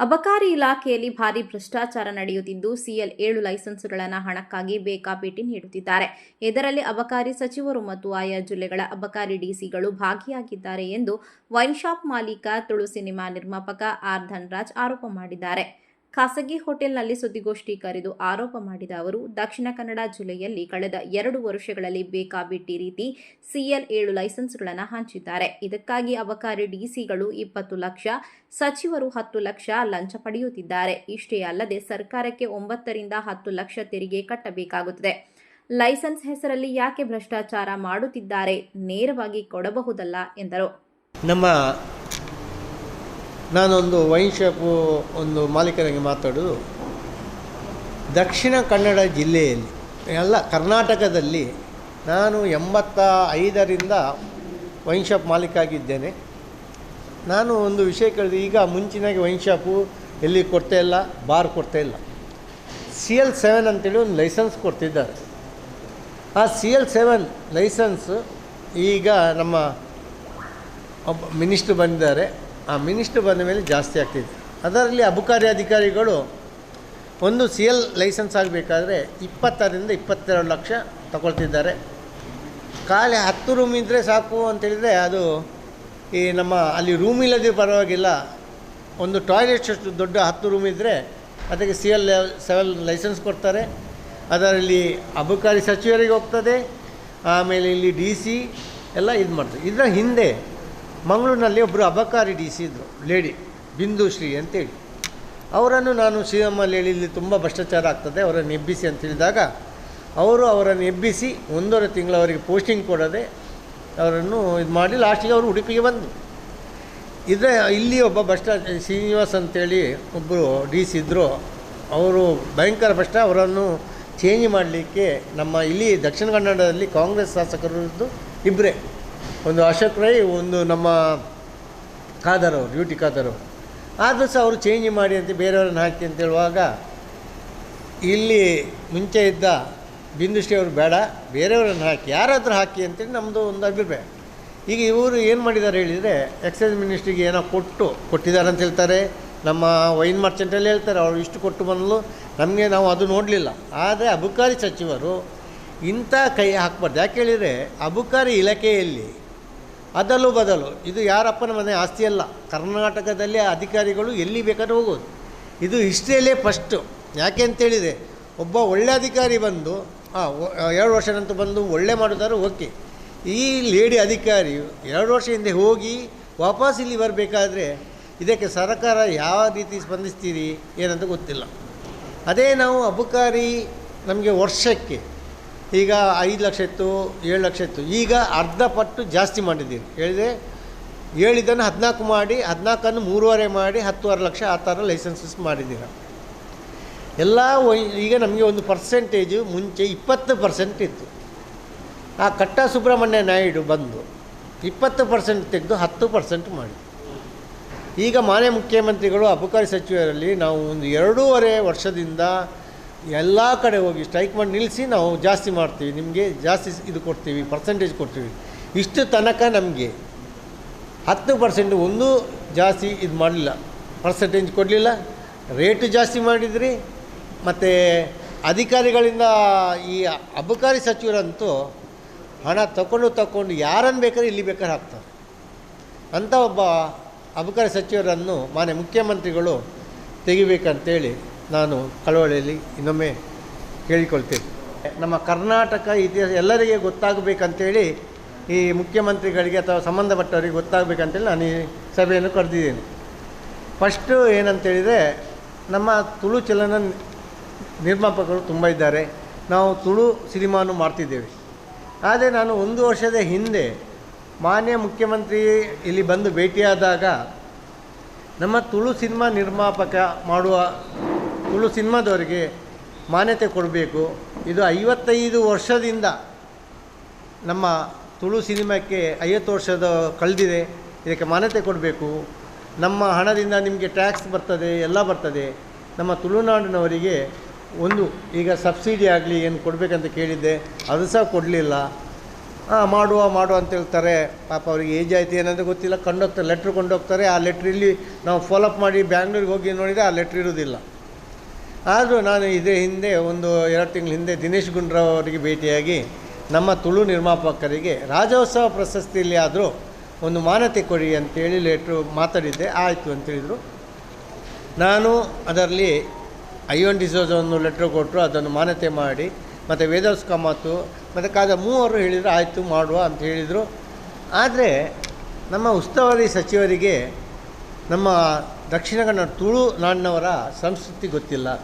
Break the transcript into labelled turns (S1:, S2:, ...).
S1: ಅಬಕಾರಿ ಇಲಾಖೆಯಲ್ಲಿ ಭಾರಿ ಭ್ರಷ್ಟಾಚಾರ ನಡೆಯುತ್ತಿದ್ದು, ಸಿಎಲ್ ಏಳು ಲೈಸೆನ್ಸ್ಗಳನ್ನು ಹಣಕ್ಕಾಗಿ ಬೇಕಾಬೇಟಿ ನೀಡುತ್ತಿದ್ದಾರೆ. ಇದರಲ್ಲಿ ಅಬಕಾರಿ ಸಚಿವರು ಮತ್ತು ಆಯಾ ಜಿಲ್ಲೆಗಳ ಅಬಕಾರಿ ಡಿಸಿಗಳು ಭಾಗಿಯಾಗಿದ್ದಾರೆ ಎಂದು ವೈನ್ ಶಾಪ್ ಮಾಲೀಕ, ತುಳು ಸಿನಿಮಾ ನಿರ್ಮಾಪಕ ಆರ್ ಧನ್ರಾಜ್ ಆರೋಪ ಮಾಡಿದ್ದಾರೆ. ಖಾಸಗಿ ಹೋಟೆಲ್ನಲ್ಲಿ ಸುದ್ದಿಗೋಷ್ಠಿ ಕರೆದು ಆರೋಪ ಮಾಡಿದ ಅವರು, ದಕ್ಷಿಣ ಕನ್ನಡ ಜಿಲ್ಲೆಯಲ್ಲಿ ಕಳೆದ ಎರಡು ವರ್ಷಗಳಲ್ಲಿ ಬೇಕಾಬಿಟ್ಟಿ ರೀತಿ ಸಿಎಲ್ ಏಳು ಲೈಸೆನ್ಸ್ಗಳನ್ನು ಹಂಚಿದ್ದಾರೆ. ಇದಕ್ಕಾಗಿ ಅಬಕಾರಿ ಡಿಸಿಗಳು ಇಪ್ಪತ್ತು ಲಕ್ಷ, ಸಚಿವರು ಹತ್ತು ಲಕ್ಷ ಲಂಚ ಪಡೆಯುತ್ತಿದ್ದಾರೆ. ಇಷ್ಟೇ ಅಲ್ಲದೆ ಸರ್ಕಾರಕ್ಕೆ ಒಂಬತ್ತರಿಂದ ಹತ್ತು ಲಕ್ಷ ತೆರಿಗೆ ಕಟ್ಟಬೇಕಾಗುತ್ತದೆ. ಲೈಸೆನ್ಸ್ ಹೆಸರಲ್ಲಿ ಯಾಕೆ ಭ್ರಷ್ಟಾಚಾರ ಮಾಡುತ್ತಿದ್ದಾರೆ, ನೇರವಾಗಿ ಕೊಡಬಹುದಲ್ಲ ಎಂದರು.
S2: ನಮ್ಮ ನಾನೊಂದು ವೈನ್ ಶಾಪು ಒಂದು ಮಾಲೀಕರಿಗೆ ಮಾತಾಡೋದು. ದಕ್ಷಿಣ ಕನ್ನಡ ಜಿಲ್ಲೆಯಲ್ಲಿ ಎಲ್ಲ ಕರ್ನಾಟಕದಲ್ಲಿ ನಾನು ಎಂಬತ್ತ ಐದರಿಂದ ವೈನ್ ಶಾಪ್ ಮಾಲೀಕ ಆಗಿದ್ದೇನೆ. ನಾನು ಒಂದು ವಿಷಯ ಕೇಳಿದೆ, ಈಗ ಮುಂಚಿನಾಗಿ ವೈನ್ ಶಾಪು ಎಲ್ಲಿ ಕೊಡ್ತಾ ಇಲ್ಲ, ಬಾರ್ ಕೊಡ್ತಾ ಇಲ್ಲ. ಸಿ ಎಲ್ ಸೆವೆನ್ ಅಂತೇಳಿ ಒಂದು ಲೈಸೆನ್ಸ್ ಕೊಡ್ತಿದ್ದಾರೆ. ಆ ಸಿ ಎಲ್ ಸೆವೆನ್ ಲೈಸೆನ್ಸ್ ಈಗ ನಮ್ಮ ಒಬ್ಬ ಮಿನಿಸ್ಟ್ರು ಬಂದಿದ್ದಾರೆ. ಆ ಮಿನಿಸ್ಟ್ರ್ ಬಂದ ಮೇಲೆ ಜಾಸ್ತಿ ಆಗ್ತಿತ್ತು. ಅದರಲ್ಲಿ ಅಬಕಾರಿ ಅಧಿಕಾರಿಗಳು ಒಂದು ಸಿ ಎಲ್ ಲೈಸೆನ್ಸ್ ಆಗಬೇಕಾದ್ರೆ ಇಪ್ಪತ್ತರಿಂದ ಇಪ್ಪತ್ತೆರಡು ಲಕ್ಷ ತಗೊಳ್ತಿದ್ದಾರೆ. ಖಾಲಿ ಹತ್ತು ರೂಮ್ ಇದ್ದರೆ ಸಾಕು ಅಂತೇಳಿದರೆ ಅದು ಈ ನಮ್ಮ ಅಲ್ಲಿ ರೂಮ್ ಇಲ್ಲದೆ ಪರವಾಗಿಲ್ಲ. ಒಂದು ಟಾಯ್ಲೆಟ್ ಅಷ್ಟು ದೊಡ್ಡ ಹತ್ತು ರೂಮ್ ಇದ್ದರೆ ಅದಕ್ಕೆ ಸಿ ಎಲ್ ಸೆವೆಲ್ ಲೈಸೆನ್ಸ್ ಕೊಡ್ತಾರೆ. ಅದರಲ್ಲಿ ಅಬಕಾರಿ ಸಚಿವರಿಗೆ ಹೋಗ್ತದೆ. ಆಮೇಲೆ ಇಲ್ಲಿ ಡಿ ಸಿ ಎಲ್ಲ ಇದು ಮಾಡ್ತಾರೆ ಇದರ ಹಿಂದೆ ಮಂಗಳೂರಿನಲ್ಲಿ ಒಬ್ಬರು ಅಬಕಾರಿ ಡಿ ಸಿ ಇದ್ದರು ಲೇಡಿ ಬಿಂದುಶ್ರೀ ಅಂತೇಳಿ. ಅವರನ್ನು ನಾನು ಸಿ ಎಂ ಅಲ್ಲಿ ಹೇಳಿ ಇಲ್ಲಿ ತುಂಬ ಭ್ರಷ್ಟಾಚಾರ ಆಗ್ತದೆ, ಅವರನ್ನು ಎಬ್ಬಿಸಿ ಅಂತ ಹೇಳಿದಾಗ, ಅವರು ಅವರನ್ನು ಎಬ್ಬಿಸಿ ಒಂದೂವರೆ ತಿಂಗಳು ಅವರಿಗೆ ಪೋಸ್ಟಿಂಗ್ ಕೊಡದೆ ಅವರನ್ನು ಇದು ಮಾಡಿ ಲಾಸ್ಟಿಗೆ ಅವರು ಉಡುಪಿಗೆ ಬಂದರು. ಇದೇ ಇಲ್ಲಿ ಒಬ್ಬ ಭ್ರಷ್ಟ, ಶ್ರೀನಿವಾಸ್ ಅಂತೇಳಿ ಒಬ್ಬರು ಡಿ ಸಿ ಇದ್ದರು ಅವರು ಭಯಂಕರ ಭ್ರಷ್ಟ, ಅವರನ್ನು ಚೇಂಜ್ ಮಾಡಲಿಕ್ಕೆ ನಮ್ಮ ಇಲ್ಲಿ ದಕ್ಷಿಣ ಕನ್ನಡದಲ್ಲಿ ಕಾಂಗ್ರೆಸ್ ಶಾಸಕರದ್ದು ಇಬ್ಬರೇ ಒಂದು ಅಶೋಕ್ ರೈ, ಒಂದು ನಮ್ಮ ಖಾದರ್ ಅವರು, ಡ್ಯೂಟಿ ಖಾದರ್ ಅವರು. ಆದರೂ ಸಹ ಅವರು ಚೇಂಜ್ ಮಾಡಿ ಅಂತ ಬೇರೆಯವ್ರನ್ನ ಹಾಕಿ ಅಂತ ಹೇಳುವಾಗ, ಇಲ್ಲಿ ಮುಂಚೆ ಇದ್ದ ಬಿಂದುಶ್ರೀ ಅವರು ಬೇಡ, ಬೇರೆಯವ್ರನ್ನ ಹಾಕಿ, ಯಾರಾದರೂ ಹಾಕಿ ಅಂತೇಳಿ ನಮ್ಮದು ಒಂದು ಅಭಿಪ್ರಾಯ. ಈಗ ಇವರು ಏನು ಮಾಡಿದ್ದಾರೆ ಹೇಳಿದರೆ ಎಕ್ಸೈಸ್ ಮಿನಿಸ್ಟ್ರಿಗೆ ಏನೋ ಕೊಟ್ಟು ಕೊಟ್ಟಿದ್ದಾರೆ ಅಂತ ಹೇಳ್ತಾರೆ. ನಮ್ಮ ವೈನ್ ಮರ್ಚೆಂಟಲ್ಲಿ ಹೇಳ್ತಾರೆ, ಅವರು ಇಷ್ಟು ಕೊಟ್ಟು ಬಂದಲು, ನಮಗೆ ನಾವು ಅದು ನೋಡಲಿಲ್ಲ. ಆದರೆ ಅಬಕಾರಿ ಸಚಿವರು ಇಂಥ ಕೈ ಹಾಕ್ಬಾರ್ದು. ಯಾಕೆ ಹೇಳಿದರೆ, ಅಬಕಾರಿ ಇಲಾಖೆಯಲ್ಲಿ ಅದಲು ಬದಲು. ಇದು ಯಾರಪ್ಪನ ಮನೆ? ಆಸ್ತಿ ಅಲ್ಲ. ಕರ್ನಾಟಕದಲ್ಲಿ ಅಧಿಕಾರಿಗಳು ಎಲ್ಲಿ ಬೇಕಾದ್ರೂ ಹೋಗೋದು. ಇದು ಹಿಸ್ಟ್ರಿಯಲ್ಲೇ ಫಸ್ಟು ಯಾಕೆ ಅಂತೇಳಿದೆ ಒಬ್ಬ ಒಳ್ಳೆ ಅಧಿಕಾರಿ ಬಂದು ಹಾಂ ಎರಡು ವರ್ಷ ಬಂದು ಒಳ್ಳೆ ಮಾಡಿದಾರೆ ಓಕೆ. ಈ ಲೇಡಿ ಅಧಿಕಾರಿ ಎರಡು ವರ್ಷ ಹಿಂದೆ ಹೋಗಿ ವಾಪಸ್ ಇಲ್ಲಿ ಬರಬೇಕಾದ್ರೆ ಇದಕ್ಕೆ ಸರ್ಕಾರ ಯಾವ ರೀತಿ ಸ್ಪಂದಿಸ್ತೀರಿ ಏನಂತ ಗೊತ್ತಿಲ್ಲ. ಅದೇ ನಾವು ಅಬಕಾರಿ ನಮಗೆ ವರ್ಷಕ್ಕೆ ಈಗ ಐದು ಲಕ್ಷ ಇತ್ತು, ಏಳು ಲಕ್ಷ ಇತ್ತು. ಈಗ ಅರ್ಧ ಪಟ್ಟು ಜಾಸ್ತಿ ಮಾಡಿದ್ದೀರಿ. ಹೇಳಿದೆ ಏಳಿದ್ದನ್ನು ಹದಿನಾಲ್ಕು ಮಾಡಿ, ಹದಿನಾಲ್ಕನ್ನು ಮೂರುವರೆ ಮಾಡಿ, ಹತ್ತುವರೆ ಲಕ್ಷ ಆ ಥರ ಲೈಸೆನ್ಸಸ್ ಮಾಡಿದ್ದೀರ. ಎಲ್ಲ ಈಗ ನಮಗೆ ಒಂದು ಪರ್ಸೆಂಟೇಜು ಮುಂಚೆ ಇಪ್ಪತ್ತು ಪರ್ಸೆಂಟ್ ಇತ್ತು. ಆ ಕಟ್ಟ ಸುಬ್ರಹ್ಮಣ್ಯ ನಾಯ್ಡು ಬಂದು ಇಪ್ಪತ್ತು ಪರ್ಸೆಂಟ್ ತೆಗೆದು ಹತ್ತು ಪರ್ಸೆಂಟ್ ಮಾಡಿ. ಈಗ ಮಾನ್ಯ ಮುಖ್ಯಮಂತ್ರಿಗಳು, ಅಬಕಾರಿ ಸಚಿವರಲ್ಲಿ ನಾವು ಒಂದು ಎರಡೂವರೆ ವರ್ಷದಿಂದ ಎಲ್ಲ ಕಡೆ ಹೋಗಿ ಸ್ಟ್ರೈಕ್ ಮಾಡಿ ನಿಲ್ಲಿಸಿ ನಾವು ಜಾಸ್ತಿ ಮಾಡ್ತೀವಿ. ನಿಮಗೆ ಜಾಸ್ತಿ ಇದು ಕೊಡ್ತೀವಿ ಪರ್ಸೆಂಟೇಜ್ ಕೊಡ್ತೀವಿ. ಇಷ್ಟು ತನಕ ನಮಗೆ ಹತ್ತು ಪರ್ಸೆಂಟ್ ಒಂದು ಜಾಸ್ತಿ ಇದು ಮಾಡಲಿಲ್ಲ. ಪರ್ಸೆಂಟೇಜ್ ಕೊಡಲಿಲ್ಲ. ರೇಟು ಜಾಸ್ತಿ ಮಾಡಿದ್ರಿ. ಮತ್ತು ಅಧಿಕಾರಿಗಳಿಂದ ಈ ಅಬಕಾರಿ ಸಚಿವರಂತೂ ಹಣ ತಗೊಂಡು ತಗೊಂಡು ಯಾರನ್ನು ಬೇಕಾದ್ರೆ ಇಲ್ಲಿ ಬೇಕಾದ್ರೆ ಹಾಕ್ತಾರೆ. ಅಂಥ ಒಬ್ಬ ಅಬಕಾರಿ ಸಚಿವರನ್ನು ಮಾನ್ಯ ಮುಖ್ಯಮಂತ್ರಿಗಳು ತೆಗಿಬೇಕಂತೇಳಿ ನಾನು ಕಳವಳಿಯಲ್ಲಿ ಇನ್ನೊಮ್ಮೆ ಕೇಳಿಕೊಳ್ತೇನೆ ನಮ್ಮ ಕರ್ನಾಟಕ ಇತಿಹಾಸ ಎಲ್ಲರಿಗೆ ಗೊತ್ತಾಗಬೇಕಂತೇಳಿ ಈ ಮುಖ್ಯಮಂತ್ರಿಗಳಿಗೆ ಅಥವಾ ಸಂಬಂಧಪಟ್ಟವರಿಗೆ ಗೊತ್ತಾಗಬೇಕಂತೇಳಿ ನಾನು ಈ ಸಭೆಯನ್ನು ಕರೆದಿದ್ದೇನೆ. ಫಸ್ಟು ಏನಂತೇಳಿದರೆ ನಮ್ಮ ತುಳು ಚಲನ ನಿರ್ಮಾಪಕರು ತುಂಬ ಇದ್ದಾರೆ. ನಾವು ತುಳು ಸಿನಿಮಾನು ಮಾಡ್ತಿದ್ದೇವೆ. ಆದರೆ ನಾನು ಒಂದು ವರ್ಷದ ಹಿಂದೆ ಮಾನ್ಯ ಮುಖ್ಯಮಂತ್ರಿ ಇಲ್ಲಿ ಬಂದು ಭೇಟಿಯಾದಾಗ ನಮ್ಮ ತುಳು ಸಿನಿಮಾ ನಿರ್ಮಾಪಕ ಮಾಡುವ ತುಳು ಸಿನಿಮಾದವರಿಗೆ ಮಾನ್ಯತೆ ಕೊಡಬೇಕು. ಇದು ಐವತ್ತೈದು ವರ್ಷದಿಂದ ನಮ್ಮ ತುಳು ಸಿನಿಮಾಕ್ಕೆ ಐವತ್ತು ವರ್ಷದ ಕಳೆದಿದೆ. ಇದಕ್ಕೆ ಮಾನ್ಯತೆ ಕೊಡಬೇಕು. ನಮ್ಮ ಹಣದಿಂದ ನಿಮಗೆ ಟ್ಯಾಕ್ಸ್ ಬರ್ತದೆ, ಎಲ್ಲ ಬರ್ತದೆ. ನಮ್ಮ ತುಳುನಾಡಿನವರಿಗೆ ಒಂದು, ಈಗ ಸಬ್ಸಿಡಿ ಆಗಲಿ ಏನು ಕೊಡಬೇಕಂತ ಕೇಳಿದ್ದೆ, ಅದು ಸಹ ಕೊಡಲಿಲ್ಲ. ಹಾಂ ಮಾಡುವ ಮಾಡುವ ಅಂತ ಹೇಳ್ತಾರೆ. ಪಾಪ ಅವ್ರಿಗೆ ಏಜ್ ಆಯ್ತು ಏನಂತ ಗೊತ್ತಿಲ್ಲ. ಕಂಡೋಗ್ತಾರೆ ಲೆಟ್ರ್ ಕೊಂಡೋಗ್ತಾರೆ. ಆ ಲೆಟ್ರ್ ಇಲ್ಲಿ ನಾವು ಫಾಲೋಅಪ್ ಮಾಡಿ ಬ್ಯಾಂಗ್ಳೂರಿಗೆ ಹೋಗಿ ನೋಡಿದರೆ ಆ ಲೆಟ್ರ್ ಇರೋದಿಲ್ಲ ಆದರೂ ನಾನು ಇದೇ ಹಿಂದೆ ಒಂದು ಎರಡು ತಿಂಗಳ ಹಿಂದೆ ದಿನೇಶ್ ಗುಂಡ್ರಾವ್ ಅವರಿಗೆ ಭೇಟಿಯಾಗಿ ನಮ್ಮ ತುಳು ನಿರ್ಮಾಪಕರಿಗೆ ರಾಜ್ಯೋತ್ಸವ ಪ್ರಶಸ್ತಿಯಲ್ಲಿ ಆದರೂ ಒಂದು ಮಾನ್ಯತೆ ಕೊಡಿ ಅಂತೇಳಿ ಲೇಟ್ರು ಮಾತಾಡಿದ್ದೆ. ಆಯಿತು ಅಂತೇಳಿದರು ನಾನು ಅದರಲ್ಲಿ ಐ ಒನ್ ಒಂದು ಲೆಟ್ರ್ ಕೊಟ್ಟರು, ಅದನ್ನು ಮಾನ್ಯತೆ ಮಾಡಿ, ಮತ್ತು ವೇದವ್ಸ್ ಕಾಮತ್ತು ಮತ್ತು ಕಾದ ಮೂವರು ಹೇಳಿದರು, ಆಯಿತು ಮಾಡುವ ಅಂತ ಹೇಳಿದರು. ಆದರೆ ನಮ್ಮ ಉಸ್ತುವಾರಿ ಸಚಿವರಿಗೆ ನಮ್ಮ ದಕ್ಷಿಣ ಕನ್ನಡ ತುಳು ನಾಡಿನವರ ಸಂಸ್ಕೃತಿ ಗೊತ್ತಿಲ್ಲ.